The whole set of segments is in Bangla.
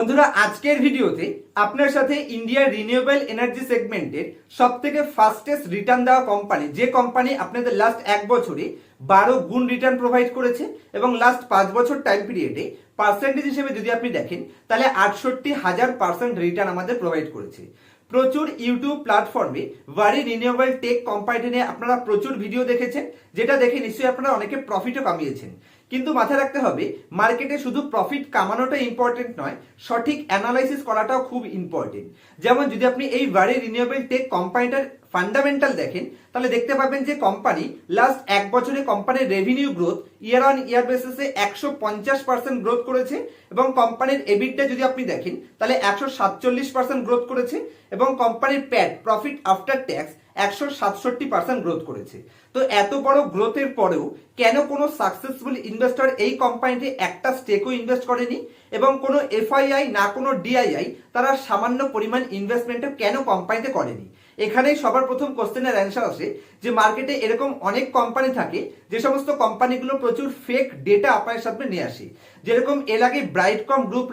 বন্ধুরা, আজকের ভিডিওতে আপনার সাথে ইন্ডিয়ার রিনিউয়েবল এনার্জি সেগমেন্টের সব থেকে ফাস্টেস্ট রিটার্ন দেওয়া কোম্পানি যে কোম্পানি আপনাদের লাস্ট এক বছরে বারো গুণ রিটার্ন প্রোভাইড করেছে এবং লাস্ট পাঁচ বছর টাইম পিরিয়ডে পার্সেন্টেজ হিসেবে যদি আপনি দেখেন, তাহলে আটষট্টি হাজার পার্সেন্ট রিটার্ন আমাদের প্রোভাইড করেছে। প্রচুর ইউটিউব প্ল্যাটফর্মে ভারি রিনিউয়েবল টেক কোম্পানি নিয়ে আপনারা প্রচুর ভিডিও দেখেছেন, যেটা দেখে নিশ্চয়ই আপনারা অনেকে প্রফিটও কামিয়েছেন। কিন্তু মাথায় রাখতে হবে মার্কেটে শুধু প্রফিট কামানোটা ইম্পর্টেন্ট নয়, সঠিক অ্যানালাইসিস করাটাও খুব ইম্পর্টেন্ট যেমন যদি আপনি এই ভারি রিনিউয়েবল টেক কোম্পানিটার ফান্ডামেন্টাল দেখেন, তাহলে দেখতে পাবেন যে কোম্পানি লাস্ট এক বছরে কোম্পানির revenue growth year on year বেসিসে একশো পঞ্চাশ পার্সেন্ট গ্রোথ করেছে এবং কোম্পানির এবিটটা যদি আপনি দেখেন, তাহলে একশো সাতচল্লিশ পার্সেন্ট গ্রোথ করেছে এবং কোম্পানির প্যাট প্রফিট আফটার ট্যাক্স একশো সাতষট্টি পার্সেন্ট গ্রোথ করেছে। তো এত বড় গ্রোথের পরেও কেন কোনো সাকসেসফুল ইনভেস্টর এই কোম্পানিতে একটা স্টেকও ইনভেস্ট করেনি? এবং কোনো এফআইআই না কোনো ডিআইআই তারা সামান্য পরিমাণ ইনভেস্টমেন্টও কেন কোম্পানিতে করেনি? এখানেই সবার প্রথম কোশ্চেনের অ্যান্সার আসে যে মার্কেটে এরকম অনেক কোম্পানি থাকে, যে সমস্ত কোম্পানিগুলো প্রচুর ফেক ডেটা আপনার সামনে নিয়ে আসে। যেরকম এর আগে ব্রাইটকম গ্রুপ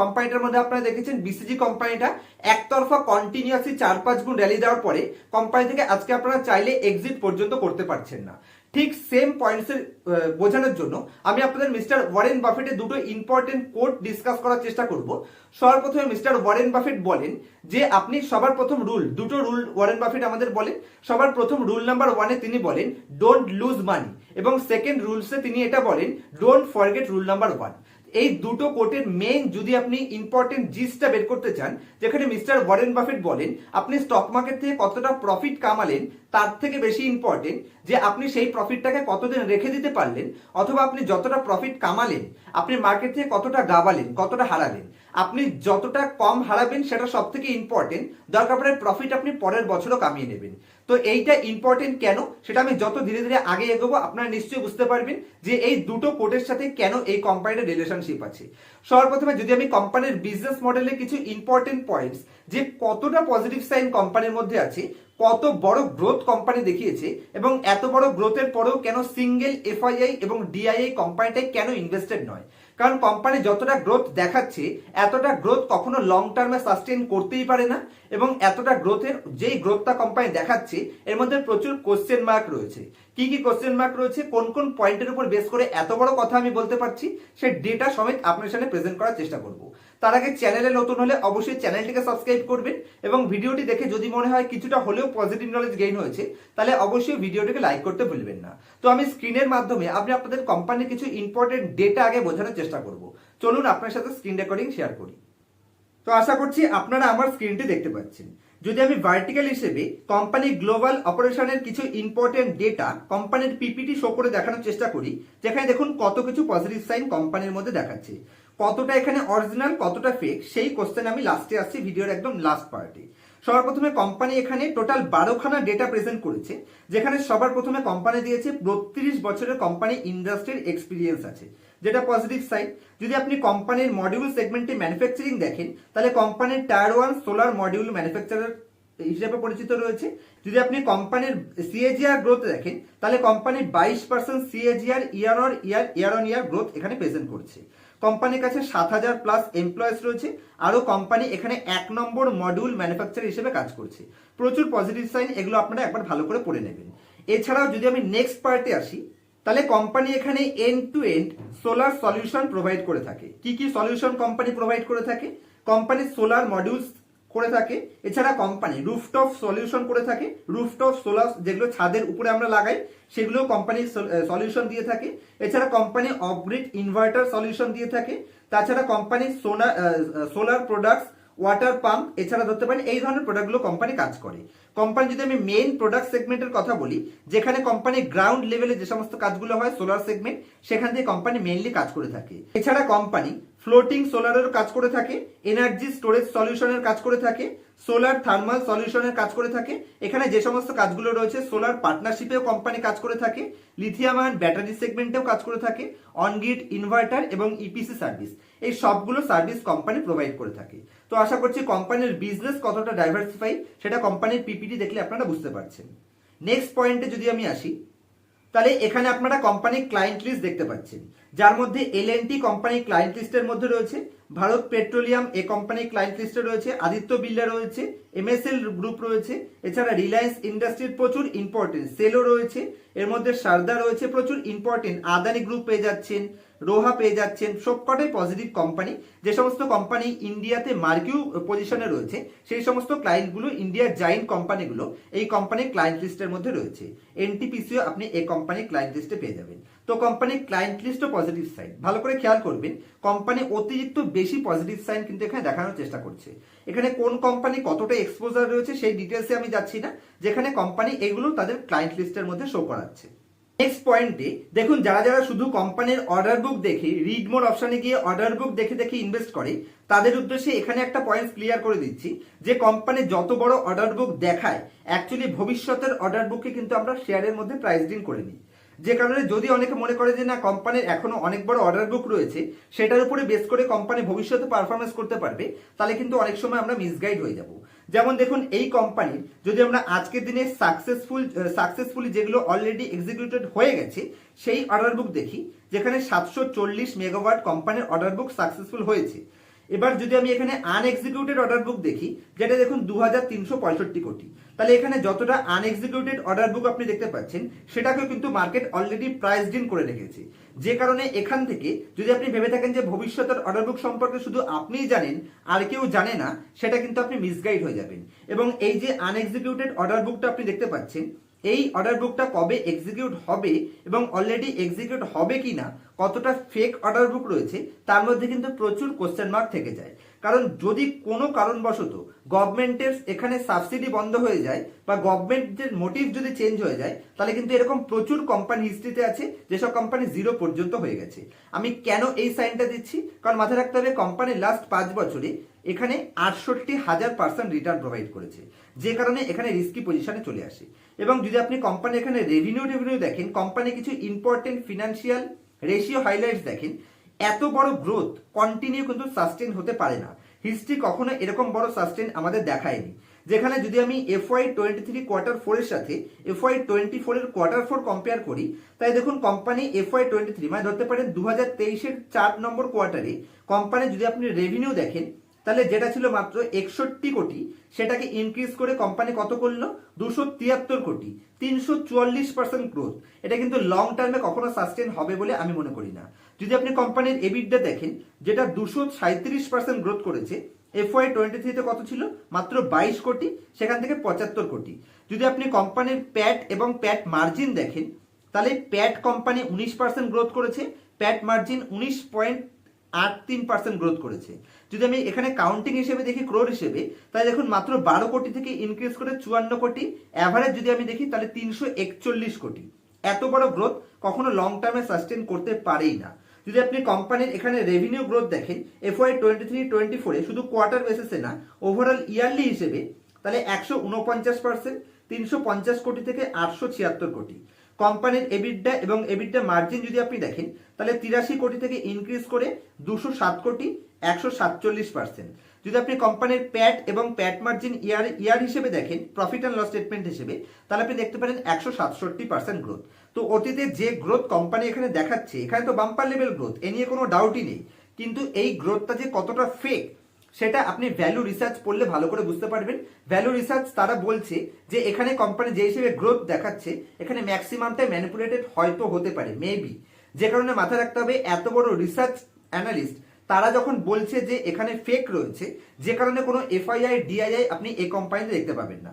কোম্পানিটার মধ্যে আপনারা দেখেছেন বিসিজি কোম্পানিটা একতরফা কন্টিনিউয়াসলি চার পাঁচ গুণ র্যালি দেওয়ার পরে কোম্পানি থেকে আজকে আপনারা চাইলে এক্সিট পর্যন্ত করতে পারছেন না। ঠিক সেম পয়েন্টসের বোঝানোর জন্য আমি আপনাদের মিস্টার ওয়ারেন বাফেটের দুটো ইম্পর্টেন্ট কোড ডিসকাস করার চেষ্টা করব। সবার প্রথমে মিস্টার ওয়ারেন বাফেট বলেন যে, আপনি সবার প্রথম রুল দুটো রুল ওয়ারেন বাফেট আমাদের বলেন। সবার প্রথম রুল নাম্বার ওয়ানে তিনি বলেন ডোন্ট লুজ মানি এবং সেকেন্ড রুলসে তিনি এটা বলেন don't forget rule number one এই দুটো কোটের মেন যদি আপনি ইম্পর্টেন্ট জিসটা বের করতে চান, যেখানে মিস্টার ওয়ারেন বাফেট বলেন, আপনি স্টক মার্কেট থেকে কতটা প্রফিট কামালেন, তার থেকে বেশি ইম্পর্টেন্ট যে আপনি সেই প্রফিটটাকে কতদিন রেখে দিতে পারলেন, অথবা আপনি যতটা প্রফিট কামালেন, আপনি মার্কেট থেকে কতটা গাবালেন, কতটা হারালেন। আপনি যতটা কম হারাবেন সেটা সব থেকে ইম্পর্টেন্ট দরকার পড়ে প্রফিট আপনি পরের বছরও কামিয়ে নেবেন। তো এইটা ইম্পর্টেন্ট কেন? সেটা আমি যত ধীরে ধীরে আগে এগোবো, আপনারা নিশ্চয়ই বুঝতে পারবেন যে এই দুটো কোডের সাথে কেন এই কোম্পানির রিলেশনশিপ আছে। সবার প্রথমে যদি আমি কোম্পানির বিজনেস মডেলের কিছু ইম্পর্টেন্ট পয়েন্টস যে কতটা পজিটিভ সাইন কোম্পানির মধ্যে আছে, কত বড় গ্রোথ কোম্পানি দেখিয়েছে, এবং এত বড় গ্রোথের পরেও কেন সিঙ্গেল এফআইআই এবং ডিআইআই কোম্পানিটাই কেন ইনভেস্টেড নয়। কারণ কোম্পানি যতটা গ্রোথ দেখাচ্ছে, এতটা গ্রোথ কখনো লং টার্মে সাস্টেন করতেই পারে না এবং এতটা গ্রোথের যেই গ্রোথটা কোম্পানি দেখাচ্ছে, এর মধ্যে প্রচুর কোশ্চেন মার্ক রয়েছে। কি কি কোশ্চেন মার্ক রয়েছে, কোন কোন পয়েন্টের উপর বেস করে এত বড় কথা আমি বলতে পারছি সেই ডেটা সমেত আপনার সামনে প্রেজেন্ট করার চেষ্টা করব। তার আগে চ্যানেলে নতুন হলে অবশ্যই চ্যানেলটিকে সাবস্ক্রাইব করবেন এবং ভিডিওটি দেখে যদি মনে হয় কিছুটা হলেও পজিটিভ নলেজ গেইন হয়েছে, তাহলে অবশ্যই ভিডিওটিকে লাইক করতে ভুলবেন না। তো আমি স্ক্রিনের মাধ্যমে আপনি আপনাদের কোম্পানির কিছু ইম্পর্টেন্ট ডেটা আগে বোঝানোর চেষ্টা করব। চলুন আপনার সাথে স্ক্রিন রেকর্ডিং শেয়ার করি। তো আশা করছি আপনারা আমার স্ক্রিনটি দেখতে পাচ্ছেন। যদি আমি ভার্টিক্যাল হিসেবে কোম্পানি গ্লোবাল অপারেশনের কিছু ইম্পর্টেন্ট ডেটা কোম্পানির পিপিটি শো করে দেখানোর চেষ্টা করি, যেখানে দেখুন কত কিছু পজিটিভ সাইন কোম্পানির মধ্যে দেখাচ্ছে। কতটা এখানে অরিজিনাল কতটা ফেক সেই কোশ্চেন আমি লাস্টে আসছি ভিডিওর একদম লাস্ট পার্টে সবার প্রথমে কোম্পানি এখানে টোটাল বারোখানা ডেটা প্রেজেন্ট করেছে, যেখানে সবার প্রথমে কোম্পানি দিয়েছে বত্রিশ বছরের কোম্পানি ইন্ডাস্ট্রির এক্সপিরিয়েন্স আছে। যেটা পজিটিভ সাইড যদি আপনি কোম্পানির মডিউল সেগমেন্টে ম্যানুফ্যাকচারিং দেখেন, তাহলে কোম্পানির tier one solar module manufacturer হিসেবে পরিচিত রয়েছে। যদি আপনি কোম্পানির সিএজিআর গ্রোথ দেখেন, তাহলে কোম্পানির বাইশ percent CAGR year on year year on year growth এখানে প্রেজেন্ট করছে। কোম্পানির কাছে সাত হাজার প্লাস এমপ্লয়েজ রয়েছে। আরও কোম্পানি এখানে এক নম্বর মডিউল ম্যানুফ্যাকচার হিসেবে কাজ করছে। প্রচুর পজিটিভ সাইন এগুলো আপনারা একবার ভালো করে পড়ে নেবেন। এছাড়াও যদি আমি নেক্সট পার্টে আসি, তাহলে কোম্পানি এখানে end to end solar solution provide করে থাকে। কি কি সলিউশন কোম্পানি প্রোভাইড করে থাকে? কোম্পানি সোলার মডিউলস করে থাকে। এছাড়া কোম্পানি রুফটপ সলিউশন করে থাকে। রুফটপ সোলার যেগুলো ছাদের উপরে আমরা লাগাই সেগুলো কোম্পানি সলিউশন দিয়ে থাকে। এছাড়া কোম্পানি অফগ্রিড ইনভার্টার সলিউশন দিয়ে থাকে। তাছাড়া কোম্পানি সোনার সোলার প্রোডাক্টস ওয়াটার পাম্প এছাড়া ধরতে পারেন, এই ধরনের প্রোডাক্টগুলো কোম্পানি কাজ করে। কোম্পানি যদি আমি মেইন প্রোডাক্ট সেগমেন্টের কথা বলি, যেখানে কোম্পানি গ্রাউন্ড লেভেলে যে সমস্ত কাজগুলো হয় সোলার সেগমেন্ট সেখান থেকে কোম্পানি মেইনলি কাজ করে থাকে। এছাড়া কোম্পানি ফ্লোটিং সোলারের কাজ করে থাকে, এনার্জি স্টোরেজ সলিউশনের কাজ করে থাকে, সোলার থার্মাল সলিউশনের কাজ করে থাকে। এখানে যে সমস্ত কাজগুলো রয়েছে, সোলার পার্টনারশিপেও কোম্পানি কাজ করে থাকে লিথিয়াম আয়ন ব্যাটারি সেগমেন্টেও কাজ করে থাকে অনগ্রিড ইনভার্টার এবং ইপিসি সার্ভিস এই সবগুলো সার্ভিস কোম্পানি প্রোভাইড করে থাকে। তো আশা করছি কোম্পানির বিজনেস কতটা ডাইভার্সিফাই সেটা কোম্পানির পিপিটি দেখলে আপনারা বুঝতে পারছেন। নেক্সট পয়েন্টে যদি আমি আসি, তাহলে এখানে আপনারা কোম্পানির ক্লায়েন্ট লিস্ট দেখতে পাচ্ছেন। যার মধ্যে L N T company client লিস্টের মধ্যে রয়েছে, ভারত পেট্রোলিয়াম এ কোম্পানি ক্লায়েন্ট লিস্টে রয়েছে, আদিত্য বিল্ডা রয়েছে এমএসএল গ্রুপ রয়েছে, এছাড়া রিলায়েন্স ইন্ডাস্ট্রির প্রচুর ইম্পর্টেন্ট সেলও রয়েছে, এর মধ্যে সারদা রয়েছে, প্রচুর ইম্পর্টেন্ট আদানি গ্রুপ পেয়ে যাচ্ছেন, রোহা পেয়ে যাচ্ছেন, সবকটাই পজিটিভ কোম্পানি যে সমস্ত কোম্পানি ইন্ডিয়াতে মার্কিউ পজিশনে রয়েছে, সেই সমস্ত ক্লায়েন্টগুলো ইন্ডিয়ার জাইন্ট কোম্পানিগুলো এই কোম্পানির ক্লায়েন্ট লিস্টের মধ্যে রয়েছে। এনটিপিসিও আপনি এই কোম্পানির ক্লায়েন্ট লিস্টে পেয়ে যাবেন। তো কোম্পানির ক্লায়েন্ট লিস্টও পজিটিভ সাইন ভালো করে খেয়াল করবেন কোম্পানি অতিরিক্ত বেশি পজিটিভ সাইন কিন্তু এখানে দেখানোর চেষ্টা করছে। এখানে কোন কোম্পানি কতটা এক্সপোজার রয়েছে সেই ডিটেলসে আমি যাচ্ছি না, যেখানে কোম্পানি এগুলো তাদের ক্লায়েন্ট লিস্টের মধ্যে শো করাচ্ছে। নেক্সট পয়েন্টে দেখুন, যারা যারা শুধু কোম্পানির অর্ডার বুক দেখে রিড মোর অপশনে গিয়ে অর্ডার বুক দেখে দেখে ইনভেস্ট করে, তাদের উদ্দেশ্যে এখানে একটা পয়েন্ট ক্লিয়ার করে দিচ্ছি, যে কোম্পানি যত বড় অর্ডার বুক দেখায় অ্যাকচুয়ালি ভবিষ্যতের অর্ডার বুককে কিন্তু আমরা শেয়ারের মধ্যে প্রাইস ডিন করে নিই। যে কারণে যদি অনেকে মনে করে যে না কোম্পানির এখনও অনেক বড় অর্ডার বুক রয়েছে, সেটার উপরে বেস করে কোম্পানি ভবিষ্যতে পারফরমেন্স করতে পারবে, তাহলে কিন্তু অনেক সময় আমরা মিসগাইড হয়ে যাব। যেমন দেখুন, এই কোম্পানির যদি আমরা আজকের দিনে সাকসেসফুল সাকসেসফুলি যেগুলো অলরেডি এক্সিকিউটেড হয়ে গেছে, সেই অর্ডার বুক দেখি, যেখানে সাতশো চল্লিশ মেগাওয়াট কোম্পানির অর্ডার বুক সাকসেসফুল হয়েছে। এবার যদি আমি এখানে আনএক্সিকিউটেড অর্ডার বুক দেখি, যেটা দেখুন দু হাজার তিনশো পঁয়ষট্টি কোটি, তাহলে এখানে যতটা আনএক্সিকিউটেড অর্ডার বুক আপনি দেখতে পাচ্ছেন, সেটাকেও কিন্তু মার্কেট অলরেডি প্রাইস ডিন করে রেখেছে। যে কারণে এখান থেকে যদি আপনি ভেবে থাকেন যে ভবিষ্যতের অর্ডার বুক সম্পর্কে শুধু আপনিই জানেন, আর কেউ জানে না, সেটা কিন্তু আপনি মিসগাইড হয়ে যাবেন। এবং এই যে আনএক্সিকিউটেড অর্ডার বুকটা আপনি দেখতে পাচ্ছেন এই অর্ডার বুকটা কবে এক্সিকিউট হবে এবং অলরেডি এক্সিকিউট হবে কি না কতটা ফেক অর্ডার বুক রয়েছে, তার মধ্যে কিন্তু প্রচুর কোশ্চেন মার্ক থেকে যায়। কারণ যদি কোনো কারণবশত গভর্নমেন্টের এখানে সাবসিডি বন্ধ হয়ে যায় বা গভর্নমেন্টের মোটিভ যদি চেঞ্জ হয়ে যায়, তাহলে কিন্তু এরকম প্রচুর কোম্পানি হিস্ট্রিতে আছে, যেসব কোম্পানি জিরো পর্যন্ত হয়ে গেছে। আমি কেন এই সাইনটা দিচ্ছি? কারণ মাথায় রাখতে হবে কোম্পানি লাস্ট পাঁচ বছরে এখানে আটষট্টি হাজার পার্সেন্ট রিটার্ন প্রোভাইড করেছে। যে কারণে এখানে রিস্কি পজিশনে চলে আসে। এবং যদি আপনি কোম্পানি এখানে রেভিনিউ রেভিনিউ দেখেন কোম্পানি কিছু ইম্পর্টেন্ট ফিনান্সিয়াল রেশিও হাইলাইটস দেখেন এত বড় গ্রোথ কন্টিনিউ কিন্তু সাস্টেন হতে পারে না। হিস্ট্রি কখনো এরকম বড় সাস্টেন আমাদের দেখায়নি। যেখানে যদি আমি এফওয়াই টোয়েন্টি থ্রি কোয়ার্টার ফোরের সাথে এফওয়াই টোয়েন্টি ফোরের কোয়ার্টার ফোর কম্পেয়ার করি, তাই দেখুন কোম্পানি এফওয়াই টোয়েন্টি থ্রি মানে ধরতে পারেন দু হাজার তেইশের চার নম্বর কোয়ার্টারে কোম্পানি যদি আপনি রেভিনিউ দেখেন, তাহলে যেটা ছিল মাত্র একষট্টি কোটি, সেটাকে ইনক্রিজ করে কোম্পানি কত করল? দুশো তিয়াত্তর কোটি, তিনশো চুয়াল্লিশ পার্সেন্ট গ্রোথ এটা কিন্তু লং টার্মে কখনো সাস্টেন হবে বলে আমি মনে করি না। যদি আপনি কোম্পানির এবিডটা দেখেন, যেটা দুশো পার্সেন্ট গ্রোথ করেছে এফওয়াই টোয়েন্টি থ্রিতে কত ছিল? মাত্র বাইশ কোটি, সেখান থেকে পঁচাত্তর কোটি। যদি আপনি কোম্পানির প্যাট এবং প্যাট মার্জিন দেখেন, তাহলে প্যাট কোম্পানি উনিশ পার্সেন্ট গ্রোথ করেছে প্যাট মার্জিন উনিশ পয়েন্ট আট তিন পার্সেন্ট গ্রোথ করেছে। যদি আমি এখানে কাউন্টিং হিসেবে দেখি ক্রোর হিসেবে, তাহলে দেখুন মাত্র বারো কোটি থেকে ইনক্রিজ করে চুয়ান্ন কোটি। অ্যাভারেজ যদি আমি দেখি, তাহলে তিনশো একচল্লিশ কোটি। এত বড় গ্রোথ কখনো লং টার্মে সাস্টেন করতে পারেই না। যদি আপনি কোম্পানির এখানে রেভিনিউ গ্রোথ দেখেন এফওয়াই টোয়েন্টি থ্রি টোয়েন্টি ফোরে শুধু কোয়ার্টার বেসিসে না ওভারঅল ইয়ারলি হিসেবে, তাহলে একশো উনপঞ্চাশ পার্সেন্ট তিনশো পঞ্চাশ কোটি থেকে আটশো ছিয়াত্তর কোটি। কোম্পানির এবিডা এবং এবিডা মার্জিন যদি আপনি দেখেন, তাহলে তিরাশি কোটি থেকে ইনক্রিজ করে দুশো সাত কোটি, একশো সাতচল্লিশ পার্সেন্ট যদি আপনি কোম্পানির প্যাট এবং প্যাট মার্জিন ইয়ার ইয়ার হিসেবে দেখেন প্রফিট অ্যান্ড লস স্টেটমেন্ট হিসেবে, তাহলে আপনি দেখতে পারেন একশো সাতষট্টি পার্সেন্ট গ্রোথ তো অতীতে যে গ্রোথ কোম্পানি এখানে দেখাচ্ছে, এখানে তো বাম্পার লেভেল গ্রোথ এ নিয়ে কোনো ডাউটই নেই। কিন্তু এই গ্রোথটা যে কতটা ফেক সেটা আপনি ভ্যালু রিসার্চ পড়লে ভালো করে বুঝতে পারবেন। ভ্যালু রিসার্চ তারা বলছে যে এখানে কোম্পানি যে হিসেবে গ্রোথ দেখাচ্ছে, এখানে ম্যাক্সিমামটাই ম্যানিপুলেটেড হয়তো হতে পারে মেবি যে কারণে মাথায় রাখতে হবে, এত বড় রিসার্চ অ্যানালিস্ট তারা যখন বলছে যে এখানে ফেক রয়েছে, যে কারণে কোনো এফআইআই ডিআইআই আপনি এই কোম্পানিতে দেখতে পাবেন না।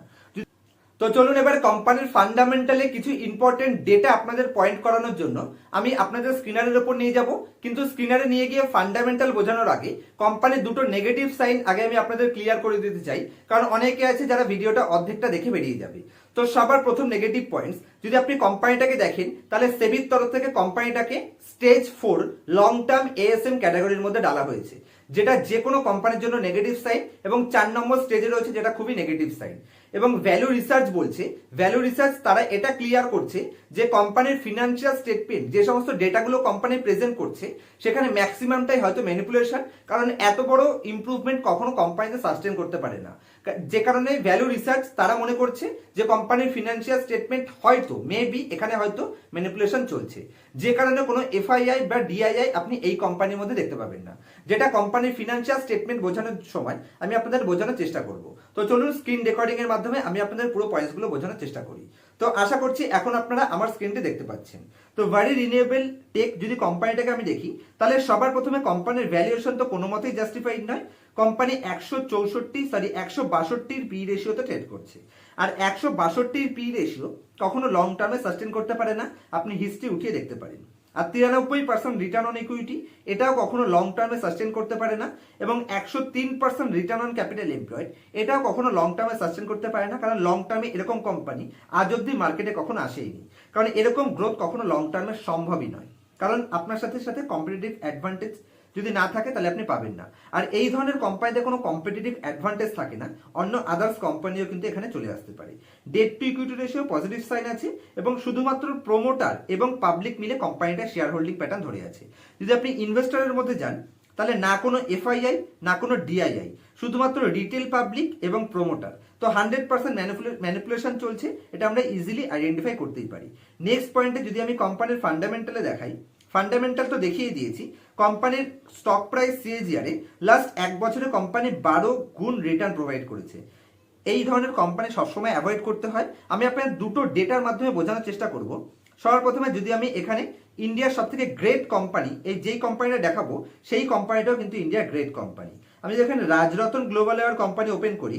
তো চলুন এবার কোম্পানির ফান্ডামেন্টালে কিছু ইম্পর্টেন্ট ডেটা আপনাদের পয়েন্ট করানোর জন্য আমি আপনাদের স্ক্রিনারের উপর নিয়ে যাব। কিন্তু স্ক্রিনারে নিয়ে গিয়ে ফান্ডামেন্টাল বোঝানোর আগে কোম্পানির দুটো নেগেটিভ সাইন আগে আমি আপনাদের ক্লিয়ার করে দিতে চাই। কারণ অনেকে আছে যারা ভিডিওটা অর্ধেকটা দেখে বেরিয়ে যাবে। তো সবার প্রথম নেগেটিভ পয়েন্টস যদি আপনি কোম্পানিটাকে দেখেন, তাহলে সেবির তরফ থেকে কোম্পানিটাকে stage four long term ASM ক্যাটাগরির মধ্যে ডালা হয়েছে। যেটা যে কোনো কোম্পানির জন্য নেগেটিভ সাইন এবং চার নম্বর স্টেজে রয়েছে যেটা খুবই নেগেটিভ সাইন এবং ভ্যালু রিসার্চ বলছে ভ্যালু রিসার্চ তারা এটা ক্লিয়ার করছে যে কোম্পানির ফিনান্সিয়াল স্টেটমেন্ট যে সমস্ত ডেটাগুলো কোম্পানি প্রেজেন্ট করছে, সেখানে ম্যাক্সিমামটাই হয়তো ম্যানিপুলেশন কারণ এত বড় ইম্প্রুভমেন্ট কখনো কোম্পানিতে সাস্টেন করতে পারে না। যে কারণে ভ্যালু রিসার্চ তারা মনে করছে যে কোম্পানির ফিনান্সিয়াল স্টেটমেন্ট হয়তো মেবি এখানে হয়তো ম্যানিপুলেশন চলছে। যে কারণে কোনো এফআইআই বা ডিআইআই আপনি এই কোম্পানির মধ্যে দেখতে পাবেন না। যেটা কোম্পানির ফিনান্সিয়াল স্টেটমেন্ট বোঝানোর সময় আমি আপনাদের বোঝানোর চেষ্টা করব। তো চলুন স্ক্রিন রেকর্ডিং এর মাধ্যমে আমি আপনাদের পুরো পয়েন্টসগুলো বোঝানোর চেষ্টা করি। তো আশা করছি এখন আপনারা আমার স্ক্রিনটি দেখতে পাচ্ছেন। তো ভারি রিনিউয়েবল টেক যদি কোম্পানিটাকে আমি দেখি, তাহলে সবার প্রথমে কোম্পানির ভ্যালুয়েশন তো কোনো মতেই জাস্টিফাইড নয়। কোম্পানি একশো চৌষট্টি সরি একশো বাষট্টির পি রেশিওতে ট্রেড করছে। আর একশো বাষট্টির পি রেশিও কখনো লং টার্মে সাস্টেন করতে পারে না, আপনি হিস্ট্রি উঠিয়ে দেখতে পারেন। আর তিরানব্বই পার্সেন্ট রিটার্ন অন ইকুইটি এটাও কখনো লং টার্মে সাস্টেন করতে পারে না, এবং একশো তিন percent return on capital employed এটাও কখনো লং টার্মে সাস্টেন করতে পারে না, কারণ লং টার্মে এরকম কোম্পানি আজ অব্দি মার্কেটে কখনো আসেইনি। কারণ এরকম গ্রোথ কখনো লং টার্মে সম্ভবই নয়। কারণ আপনার সাথে সাথে কম্পিটিটিভ অ্যাডভান্টেজ যদি না থাকে, তাহলে আপনি পাবেন না। আর এই ধরনের কোম্পানিতে কোনো কম্পিটিটিভ অ্যাডভান্টেজ থাকে না। অন্য আদার্স কোম্পানিও কিন্তু এখানে চলে আসতে পারে। Debt to equity ratio positive sign আছে এবং শুধুমাত্র প্রোমোটার এবং পাবলিক মিলে কোম্পানিটা শেয়ার হোল্ডিং প্যাটার্ন ধরে আছে। যদি আপনি ইনভেস্টরের মধ্যে যান, তাহলে না কোনো এফআইআই না কোনো ডিআইআই শুধুমাত্র রিটেল পাবলিক এবং প্রোমোটার তো হান্ড্রেড পার্সেন্ট ম্যানিপুলেশন চলছে, এটা আমরা ইজিলি আইডেন্টিফাই করতেই পারি। নেক্সট পয়েন্টে যদি আমি কোম্পানির ফান্ডামেন্টালে দেখাই ফান্ডামেন্টাল তো দেখিয়ে দিয়েছি। কোম্পানির স্টক প্রাইস সিএজিআরে লাস্ট এক বছরে কোম্পানি বারো গুণ রিটার্ন প্রোভাইড করেছে। এই ধরনের কোম্পানি সবসময় অ্যাভয়েড করতে হয়। আমি আপনার দুটো ডেটার মাধ্যমে বোঝানোর চেষ্টা করব। সবার প্রথমে যদি আমি এখানে ইন্ডিয়ার সব থেকে গ্রেট কোম্পানি এই যেই কোম্পানিটা দেখাবো, সেই কোম্পানিটাও কিন্তু ইন্ডিয়ার গ্রেট কোম্পানি আমি যদি এখানে Rajratan global wire company open করি,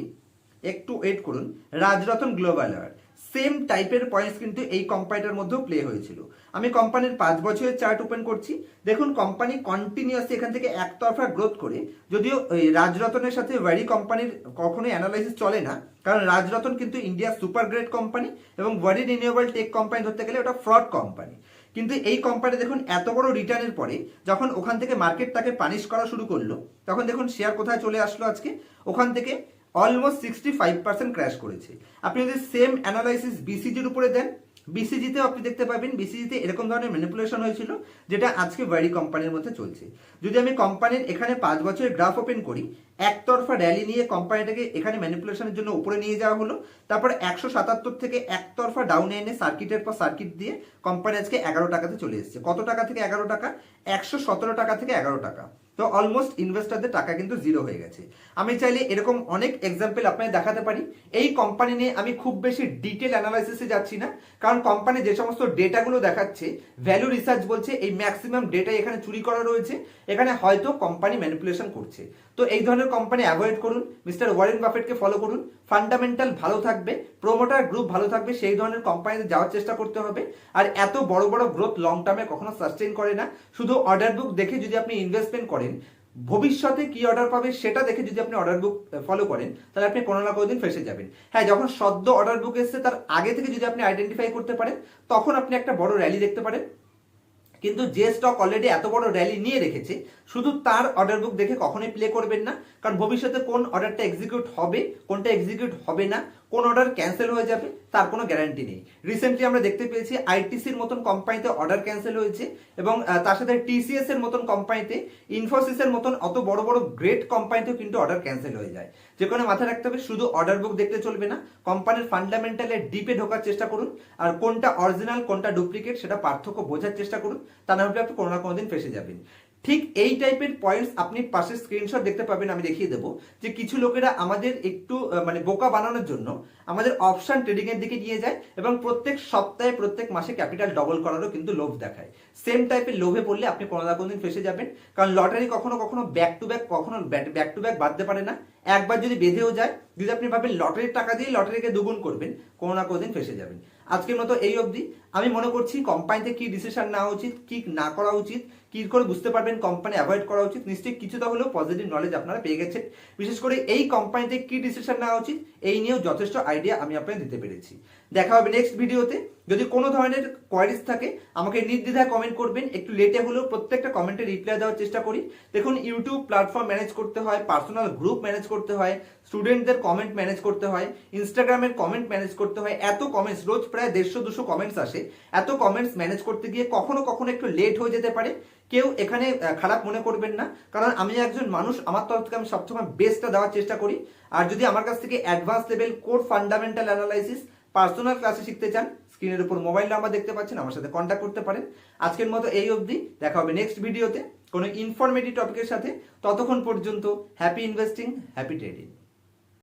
একটু ওয়েট করুন। রাজরতন গ্লোবাল এয়ার সেম টাইপের পয়েন্টস কিন্তু এই কোম্পানিটার মধ্যেও প্লে হয়েছিল। আমি কোম্পানির পাঁচ বছরের চার্ট ওপেন করছি। দেখুন কোম্পানি কন্টিনিউয়াসলি এখান থেকে একতরফা গ্রোথ করে। যদিও রাজরতনের সাথে ভ্যারি কোম্পানির কখনোই অ্যানালাইসিস চলে না। কারণ রাজরতন কিন্তু ইন্ডিয়ার সুপার গ্রেট কোম্পানি এবং ভ্যারি রিনিউয়েবল টেক কোম্পানি ধরতে গেলে ওটা ফ্রড কোম্পানি কিন্তু এই কোম্পানি দেখুন, এত বড় রিটার্নের পরে যখন ওখান থেকে মার্কেট তাকে পানিশ করা শুরু করল, তখন দেখুন শেয়ার কোথায় চলে আসলো আজকে? ওখান থেকে almost sixty five percent crash করেছে। আপনি যদি সেম অ্যানালাইসিস বিসিজির উপরে দেন বিসিজিতেও আপনি দেখতে পাবেন বিসিজিতে এরকম ধরনের ম্যানিপুলেশন হয়েছিল, যেটা আজকে ভ্যারি কোম্পানির মধ্যে চলছে। যদি আমি কোম্পানির এখানে পাঁচ বছরের গ্রাফ ওপেন করি, একতরফা র্যালি নিয়ে কোম্পানিটাকে এখানে ম্যানিপুলেশনের জন্য উপরে নিয়ে যাওয়া হলো, তারপর একশো সাতাত্তর থেকে একতরফা ডাউনে এনে সার্কিটের পর সার্কিট দিয়ে কোম্পানি আজকে এগারো টাকাতে চলে এসেছে। কত টাকা থেকে এগারো টাকা? একশো সতেরো টাকা থেকে এগারো টাকা। তো অলমোস্ট ইনভেস্টারদের টাকা কিন্তু জিরো হয়ে গেছে। আমি চাইলে এরকম অনেক এক্সাম্পল আপনাদের দেখাতে পারি। এই কোম্পানি নিয়ে আমি খুব বেশি ডিটেল অ্যানালাইসিসে যাচ্ছি না। কারণ কোম্পানি যে সমস্ত ডেটাগুলো দেখাচ্ছে ভ্যালু রিসার্চ বলছে, এই ম্যাক্সিমাম ডেটা এখানে চুরি করা রয়েছে। এখানে হয়তো কোম্পানি ম্যানিপুলেশন করছে। তো এই ধরনের কোম্পানি অ্যাভয়েড করুন। মিস্টার ওয়ারেন বাফেটকে ফলো করুন। ফান্ডামেন্টাল ভালো থাকবে প্রোমোটার গ্রুপ ভালো থাকবে, সেই ধরনের কোম্পানিতে যাওয়ার চেষ্টা করতে হবে। আর এত বড় বড় গ্রোথ লং টার্মে কখনো সাস্টেন করে না। শুধু অর্ডার বুক দেখে যদি আপনি ইনভেস্টমেন্ট করেন ভবিষ্যতে কি অর্ডার পাবে সেটা দেখে যদি আপনি অর্ডার বুক ফলো করেন, তাহলে আপনি কোনো না কোনো দিন ফেসে যাবেন। হ্যাঁ যখন সদ্য অর্ডার বুক এসছে, তার আগে থেকে যদি আপনি আইডেন্টিফাই করতে পারেন, তখন আপনি একটা বড় র্যালি দেখতে পারেন। কিন্তু যে স্টক অলরেডি এত বড় র্যালি নিয়ে রেখেছে, শুধু তার অর্ডার বুক দেখে কখনোই প্লে করবেন না। কারণ ভবিষ্যতে কোন অর্ডারটা এক্সিকিউট হবে, কোনটা এক্সিকিউট হবে না কোন অর্ডার ক্যান্সেল হয়ে যাবে, তার কোনো গ্যারান্টি নেই। রিসেন্টলি আমরা দেখতে পেয়েছি আইটিসির মতন কোম্পানিতে অর্ডার ক্যান্সেল হয়েছে এবং তার সাথে টিসিএস এর মতন কোম্পানিতে ইনফোসিসের মতন অত বড় বড় গ্রেট কোম্পানিতেও কিন্তু অর্ডার ক্যান্সেল হয়ে যায়। যে কোনো মাথায় রাখতে হবে, শুধু অর্ডার বুক দেখতে চলবে না কোম্পানির ফান্ডামেন্টালের ডিপে ঢোকার চেষ্টা করুন, আর কোনটা অরিজিনাল কোনটা ডুপ্লিকেট সেটা পার্থক্য বোঝার চেষ্টা করুন, তা না হলে আপনি কোনো না কোনো দিন ফেসে যাবেন। ঠিক এই টাইপের পয়েন্টস আপনি পাশে স্ক্রিনশট দেখতে পাবেন, আমি দেখিয়ে দেবো। যে কিছু লোকেরা আমাদের একটু মানে বোকা বানানোর জন্য আমাদের অপশন ট্রেডিং এর দিকে নিয়ে যায় এবং প্রত্যেক সপ্তাহে, প্রত্যেক মাসে ক্যাপিটাল ডবল করারও কিন্তু লোভ দেখায়। সেম টাইপের লোভে পড়লে আপনি কোনো না কোনো দিন ফেসে যাবেন। কারণ লটারি কখনো কখনো ব্যাক টু ব্যাক কখনো ব্যাক টু ব্যাক বাঁধতে পারে না। একবার যদি বেঁধেও যায়, যদি আপনি ভাবেন লটারির টাকা দিয়ে লটারিকে দুগুণ করবেন, কোনো না কোনো দিন ফেসে যাবেন। আজকের মতো এই অবধি। আমি মনে করছি কোম্পানিতে কি ডিসিশন নেওয়া উচিত, কি না করা উচিত কি করে বুঝতে পারবেন কোম্পানি অ্যাভয়েড করা উচিত? নিশ্চয়ই কিছুটা হলেও পজিটিভ নলেজ আপনারা পেয়ে গেছেন। বিশেষ করে এই কোম্পানিতে কি ডিসিশন নেওয়া উচিত, এই নিয়েও যথেষ্ট আইডিয়া আমি আপনাদের দিতে পেরেছি। দেখা হবে নেক্সট ভিডিওতে যদি কোনো ধরনের কোয়ারিজ থাকে, আমাকে নির্দ্বিধায় কমেন্ট করবেন। একটু লেটে হলেও প্রত্যেকটা কমেন্টে রিপ্লাই দেওয়ার চেষ্টা করি। দেখুন ইউটিউব প্ল্যাটফর্ম ম্যানেজ করতে হয় পার্সোনাল গ্রুপ ম্যানেজ করতে হয় স্টুডেন্টদের কমেন্ট ম্যানেজ করতে হয় ইনস্টাগ্রামের কমেন্ট ম্যানেজ করতে হয়। এত কমেন্টস রোজ প্রায় দেড়শো দুশো কমেন্টস আসে। এত কমেন্টস ম্যানেজ করতে গিয়ে কখনো কখনো একটু লেট হয়ে যেতে পারে। কেউ এখানে খারাপ মনে করবেন না। কারণ আমি একজন মানুষ, আমার তরফ থেকে আমি সবসময় বেস্টটা দেওয়ার চেষ্টা করি। আর যদি আমার কাছ থেকে advance level core fundamental analysis personal ক্লাসে শিখতে চান স্ক্রিনের উপর মোবাইল নাম্বার দেখতে পাচ্ছেন, আমার সাথে কন্ট্যাক্ট করতে পারেন। আজকের মতো এই অবধি, দেখা হবে নেক্সট ভিডিওতে কোনো ইনফরমেটিভ টপিকের সাথে। ততক্ষণ পর্যন্ত হ্যাপি ইনভেস্টিং হ্যাপি ট্রেডিং